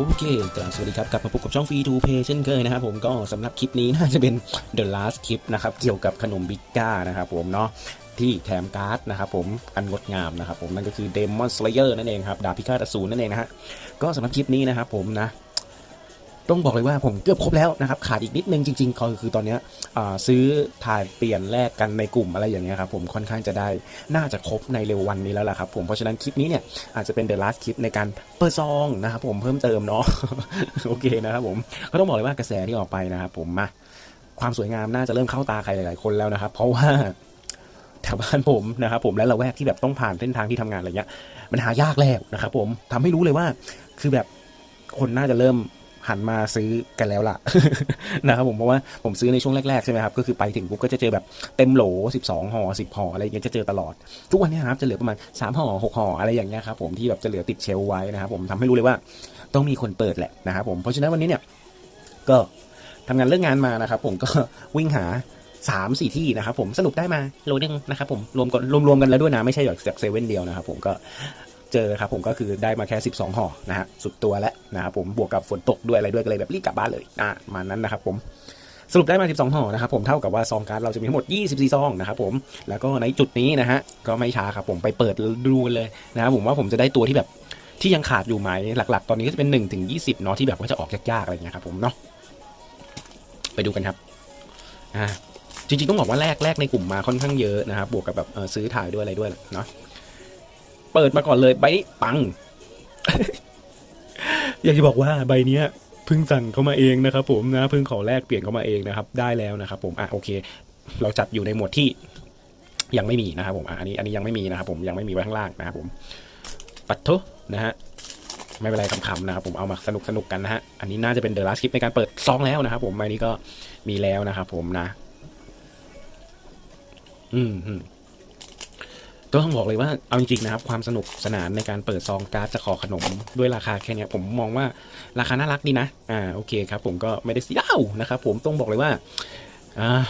โอเคกลับสวัสดีครับ กลับมาพบกับช่องฟรีทูเพย์เช่นเคยนะครับผมก็สำหรับคลิปนี้น่าจะเป็น The Last คลิปนะครับ เกี่ยวกับขนมบิ๊กก้านะครับผมเนาะที่แถมการ์ดนะครับผมอันงดงามนะครับผมนั่นก็คือ Demon Slayer นั่นเองครับ ดาบพิฆาตอสูรนั่นเองนะฮะก็สำหรับคลิปนี้นะครับผมนะ ต้องบอกเลยว่าผมเกือบครบแล้วนะครับ ขาดอีกนิดนึงจริงๆคือตอนนี้ซื้อถ่ายเปลี่ยนแลกกันในกลุ่มอะไรอย่างเงี้ยครับผมค่อนข้างจะได้น่าจะครบในเร็ววันนี้แล้วล่ะครับผมเพราะฉะนั้นคลิปนี้เนี่ยอาจจะเป็น the last คลิปในการเปิดซองนะครับผมเพิ่มเติมเนาะโอเคนะครับผมก็ต้องบอกเลยว่ากระแสที่ออกไปนะครับผมมาความสวยงามน่าจะเริ่มเข้าตาใครหลายๆคนแล้วนะครับ เพราะว่าแถวบ้านผมนะครับผมและละแวกที่แบบต้องผ่านเส้นทางที่ทำงานอะไรเงี้ย มันหายากแล้วนะครับผมทำให้รู้เลยว่าคือแบบคนน่าจะเริ่ม หันมาซื้อกันแล้วล่ะนะครับผมเพราะว่าผมซื้อในช่วงแรกๆใช่ไหมครับก็คือไปถึงปุ๊บก็จะเจอแบบเต็มโหล 12ห่อ10ห่ออะไรอย่างเงี้ยจะเจอตลอด ทุกวันนี้ครับจะเหลือประมาณ3ห่อ6ห่ออะไรอย่างเงี้ยครับผมที่แบบจะเหลือติดเชลไว้นะครับผมทำให้รู้เลยว่าต้องมีคนเปิดแหละนะครับผมเพราะฉะนั้นวันนี้เนี่ยก็ทำงานเรื่องงานมานะครับผมก็วิ่งหาสามสี่ที่นะครับผมสรุปได้มาโลนึงนะครับผมรวมกันรวมๆกันแล้วด้วยนะ ไม่ใช่แบบจากเซเว่นเดียวนะครับผมก็ เจอครับผมก็คือได้มาแค่ 12ห่อนะฮะสุดตัวแล้วนะครับผมบวกกับฝนตกด้วยอะไรด้วยก็เลยแบบรีบกลับบ้านเลยอะมานั้นนะครับผมสรุปได้มา 12ห่อนะครับผมเท่ากับว่าซองการ์ดเราจะมีทั้งหมด 24 ซองนะครับผมแล้วก็ในจุดนี้นะฮะก็ไม่ช้าครับผมไปเปิดดูกันเลยนะครับผมว่าผมจะได้ตัวที่แบบที่ยังขาดอยู่ไหมหลัก ๆ ตอนนี้ก็จะเป็น 1 ถึง 20เนาะที่แบบว่าจะออกยากๆอะไรเงี้ยครับผมเนาะไปดูกันครับอ่าจริงๆต้องบอกว่าแรกแรกในกลุ่มมาค่อนข้างเยอะนะครับบวกกับแบบเออซื้อถ่ายด้วยอะไรด้วยเนาะ เปิดมาก่อนเลยใบนี้ปัง อยากจะบอกว่าใบเนี้ยเพิ่งสั่งเข้ามาเองนะครับ ผมนะเพิ่งขอแลกเปลี่ยนเข้ามาเองนะครับ ได้แล้วนะครับ ผมอะโอเค เราจัดอยู่ในหมวดที่ยังไม่มีนะครับ ผมอะอันนี้อันนี้ยังไม่มีนะครับ ผมยังไม่มีไว้ข้างล่างนะครับผมปัดโทนะฮะไม่เป็นไรคำๆนะครับผมเอามาสนุกสนุกกันนะฮะอันนี้น่าจะเป็นเดอะลาสคลิปในการเปิดซองแล้วนะครับ ผมใบนี้ก็มีแล้วนะครับผมนะ อืมอืม ต้องบอกเลยว่าเอาจริงๆนะครับความสนุกสนานในการเปิดซองการ์ดจะขอขนมด้วยราคาแค่นี้ผมมองว่าราคาน่ารักดีนะอ่าโอเคครับผมก็ไม่ได้ซีดาวนะครับผมต้องบอกเลยว่าอ่า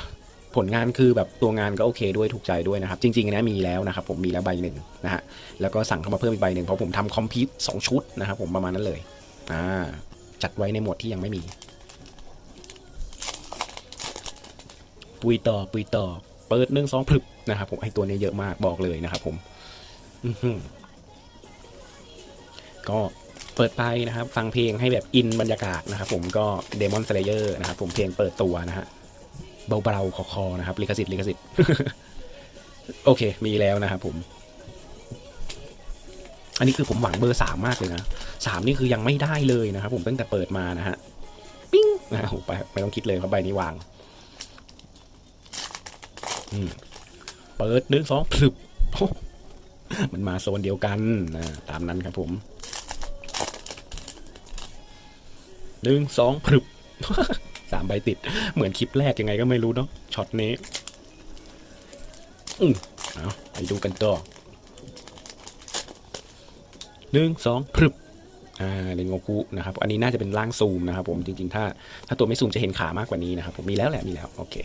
ผลงานคือแบบตัวงานก็โอเคด้วยถูกใจด้วยนะครับ จริงๆนะมีแล้วนะครับผมมีแล้วใบหนึ่งนะฮะแล้วก็สั่งเข้ามาเพิ่มอีกใบหนึ่งเพราะผมทำคอมพิวสองชุดนะครับผมประมาณนั้นเลยอ่าจัดไว้ในหมวดที่ยังไม่มี ปุยต่อปุยต่อ เปิดหนึ่งสองพลึบ นะครับผมไอตัวนี้เยอะมากบอกเลยนะครับผมก็เปิดไปนะครับ ฟังเพลงให้แบบอินบรรยากาศนะครับผมก็ Demon Slayer นะครับผมเพลงเปิดตัวนะฮะเบาๆคอๆนะครับลิขสิทธิ์ลิขสิทธิ์โอเค มีแล้วนะครับผม อันนี้คือผมหวังเบอร์สามมากเลยนะสามนี่คือยังไม่ได้เลยนะครับผมตั้งแต่เปิดมานะฮะปิ้งนะโอ้ไปไม่ต้องคิดเลยครับใบนี้วาง อืม เปิดหนึ่งสองพลึบมันมาโซนเดียวกันนะตามนั้นครับผมหนึ่งสองพลึบสามใบติด เหมือนคลิปแรกยังไงก็ไม่รู้เนาะช็อตนี้อืมเอาไปดูกันต่อหนึ่งสองพลึบอ่าเรนโงคุนะครับ อันนี้น่าจะเป็นร่างซูมนะครับผมจริงๆ ถ้า ถ้าตัวไม่ซูมจะเห็นขามากกว่านี้นะครับผมมีแล้วแหละมีแล้ว โอเค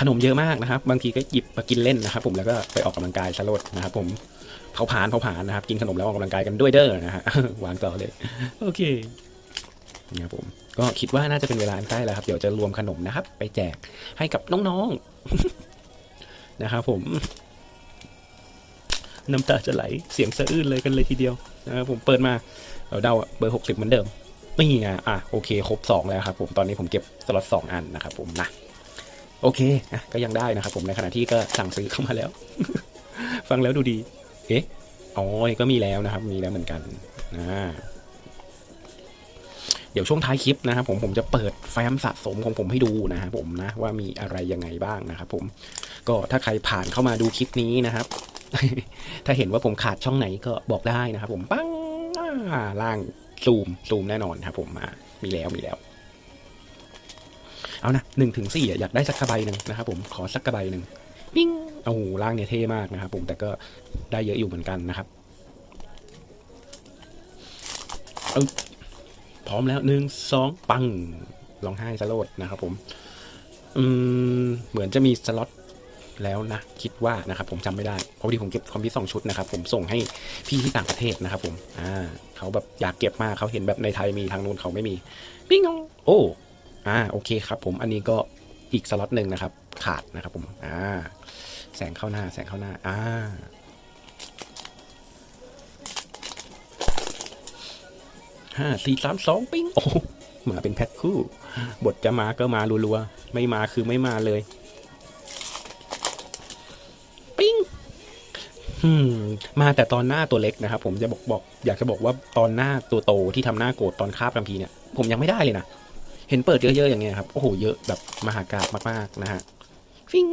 ขนมเยอะมากนะครับ บางทีก็หยิบมากินเล่นนะครับ ผมแล้วก็ไปออกกำลังกายสลดนะครับ ผมเผาผลาญเผาผลาญนะครับ กินขนมแล้วออกกำลังกายกันด้วยเด้อนะฮะวางต่อเลย โอเคนะครับผมก็คิดว่าน่าจะเป็นเวลาอันใกล้แล้วครับ เดี๋ยวจะรวมขนมนะครับ ไปแจกให้กับน้องๆนะครับผม น้ำตาจะไหลเสียงสะอื้นเลยกันเลยทีเดียวนะครับผมเปิดมาเราเดาอะเบอร์หกสิบเหมือนเดิมนี่ไงอะโอเค ครบสองแล้วครับผมตอนนี้ผมเก็บสล็อตสองอันนะครับผมนะ โอเคอะก็ยังได้นะครับผมในขณะที่ก็สั่งซื้อเข้ามาแล้ว ฟังแล้วดูดี เอ๊ะอ๋อก็มีแล้วนะครับ มีแล้วเหมือนกันนะเดี๋ยวช่วงท้ายคลิปนะครับผมผมจะเปิดแฟ้มสะสมของผมให้ดูนะครับผมนะว่ามีอะไรยังไงบ้างนะครับผมก็ถ้าใครผ่านเข้ามาดูคลิปนี้นะครับ ถ้าเห็นว่าผมขาดช่องไหนก็บอกได้นะครับ ผมปังล่างซูมซูมแน่นอนครับผมมามีแล้วมีแล้ว เอานะหนึ่งถึงสี่อยากได้สักกระใบหนึ่งนะครับผมขอสักกระใบหนึ่งปิ้งโอ้โหร่างเนี่ยเท่มากนะครับผมแต่ก็ได้เยอะอยู่เหมือนกันนะครับเอาพร้อมแล้วหนึ่งสองปังร้องไห้สโลดนะครับผมอืมเหมือนจะมีสล็อตแล้วนะคิดว่านะครับผมจำไม่ได้เพราะพอดีผมเก็บคอมพิวสองชุดนะครับผมส่งให้พี่ที่ต่างประเทศนะครับผมอ่าเขาแบบอยากเก็บมากเขาเห็นแบบในไทยมีทางนู้นเขาไม่มีปิ้งงโอ้ อ่าโอเคครับผมอันนี้ก็อีกสล็อตหนึ่งนะครับ ขาดนะครับผมอ่าแสงเข้าหน้าแสงเข้าหน้าอ่าห้าสี่สามสองปิ้งโอ้มาเป็นแพ็คคู่ บทจะมาก็มารัวๆ ไม่มาคือไม่มาเลย ปิ้งอืมมาแต่ตอนหน้าตัวเล็กนะครับ ผมจะบอกบอก อยากจะบอกว่าตอนหน้าตัวโตที่ทำหน้าโกรธตอนคาบกัมพีเนี่ย ผมยังไม่ได้เลยนะ เห็นเปิดเยอะๆอย่างเงี้ยครับ โอ้โห เยอะแบบมหากาบมากๆนะฮะ ฟิง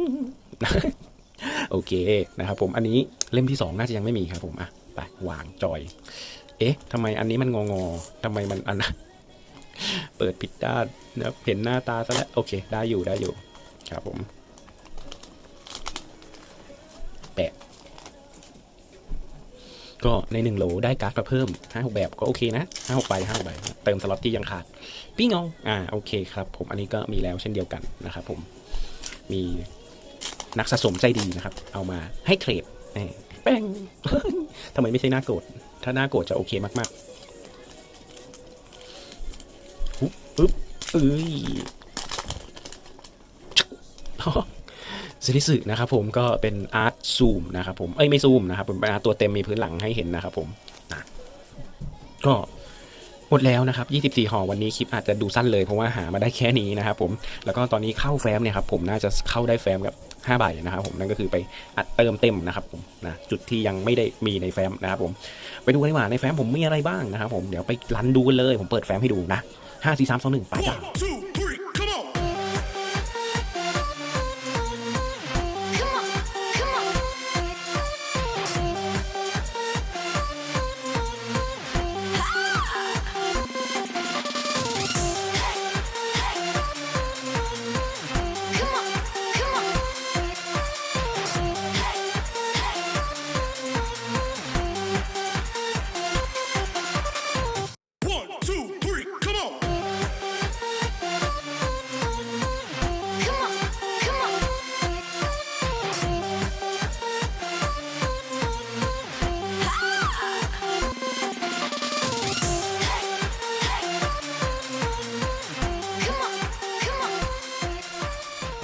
โอเคนะครับผม อันนี้เล่มที่สองน่าจะยังไม่มีครับผม อะ ไป วางจอย เอ๊ะทำไมอันนี้มันงองอๆทำไมมันอันนะเปิดผิดด้านนะครับเห็นหน้าตาซะแล้ว โอเค ได้อยู่ได้อยู่ ครับผม ก็ในหนึ่งโหลได้การ์ดมาเพิ่มห้าหกแบบก็โอเคนะห้าหกใบห้าใบเติมสล็อตที่ยังขาดปิ้งเอาอ่าโอเคครับผมอันนี้ก็มีแล้วเช่นเดียวกันนะครับผมมีนักสะสมใจดีนะครับ เอามาให้เทรดแหม่แป้งทำไมไม่ใช่หน้าโกรธถ้าหน้าโกรธจะโอเคมากๆปุ๊บปุ๊บเอ้ย ซินิสึนะครับผมก็เป็นอาร์ตซูมนะครับผมเอ้ยไม่ซูมนะครับผมเป็นอาร์ตตัวเต็มมีพื้นหลังให้เห็นนะครับผมนะก็หมดแล้วนะครับ 24ห่อวันนี้คลิปอาจจะดูสั้นเลยเพราะว่าหามาได้แค่นี้นะครับผมแล้วก็ตอนนี้เข้าแฟ้มเนี่ยครับผมน่าจะเข้าได้แฟ้มกับ5ใบนะครับผมนั่นก็คือไปอัดเติมเต็มนะครับผมนะจุดที่ยังไม่ได้มีในแฟ้มนะครับผมไปดูกันดีกว่าในแฟ้มผมมีอะไรบ้างนะครับผมเดี๋ยวไปรันดูกันเลย ผมเปิดแฟ้มให้ดูนะห้าสี่สามสองหนึ่งไปจ้า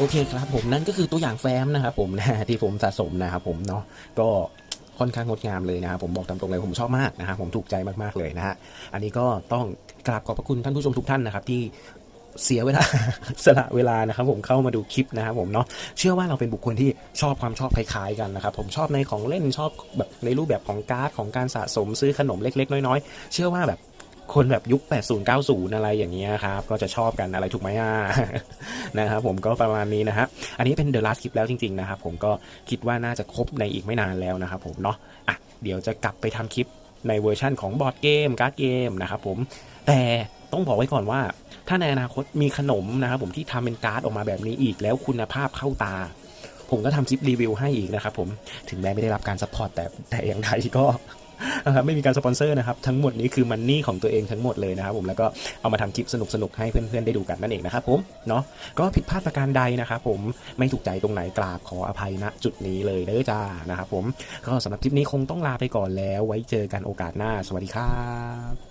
โอเคครับผมนั่นก็คือตัวอย่างแฟ้มนะครับผมนะที่ผมสะสมนะครับผมเนาะก็ค่อนข้างงดงามเลยนะครับผมบอกตามตรงเลยผมชอบมากนะครับผมถูกใจมากๆเลยนะฮะอันนี้ก็ต้องกราบขอบพระคุณท่านผู้ชมทุกท่านนะครับที่เสียเวลาสละเวลานะครับผมเข้ามาดูคลิปนะครับผมเนาะเชื่อว่าเราเป็นบุคคลที่ชอบความชอบคล้ายๆกันนะครับผมชอบในของเล่นชอบแบบในรูปแบบของการ์ดของการสะสมซื้อขนมเล็ก ๆ น้อยๆ เชื่อว่าแบบ คนแบบยุค 80 90 อะไรอย่างเงี้ยครับ ก็จะชอบกันอะไรถูกไหมอะนะครับผมก็ประมาณนี้นะฮะอันนี้เป็น The Last Clip แล้วจริง ๆ นะครับ ผมก็คิดว่าน่าจะครบในอีกไม่นานแล้วนะครับผมเนาะอะเดี๋ยวจะกลับไปทำคลิปในเวอร์ชั่นของบอร์ดเกมการ์ดเกมนะครับผมแต่ต้องบอกไว้ก่อนว่า ถ้าในอนาคตมีขนมนะครับผมที่ทำเป็นการ์ดออกมาแบบนี้อีกแล้วคุณภาพเข้าตา ผมก็ทำคลิปรีวิวให้อีกนะครับผมถึงแม้ไม่ได้รับการซัพพอร์ตแต่แต่อย่างไรก็ นะครับไม่มีการสปอนเซอร์นะครับ ทั้งหมดนี้คือมันนี่ของตัวเองทั้งหมดเลยนะครับผมแล้วก็เอามาทำคลิปสนุกๆให้เพื่อนๆได้ดูกันนั่นเองนะครับผมเนาะก็ผิดพลาดประการใดนะครับผมไม่ถูกใจตรงไหนกราบขออภัยณจุดนี้เลยเด้อจ้านะครับผมก็สำหรับคลิปนี้คงต้องลาไปก่อนแล้ว ไว้เจอกันโอกาสหน้า สวัสดีครับ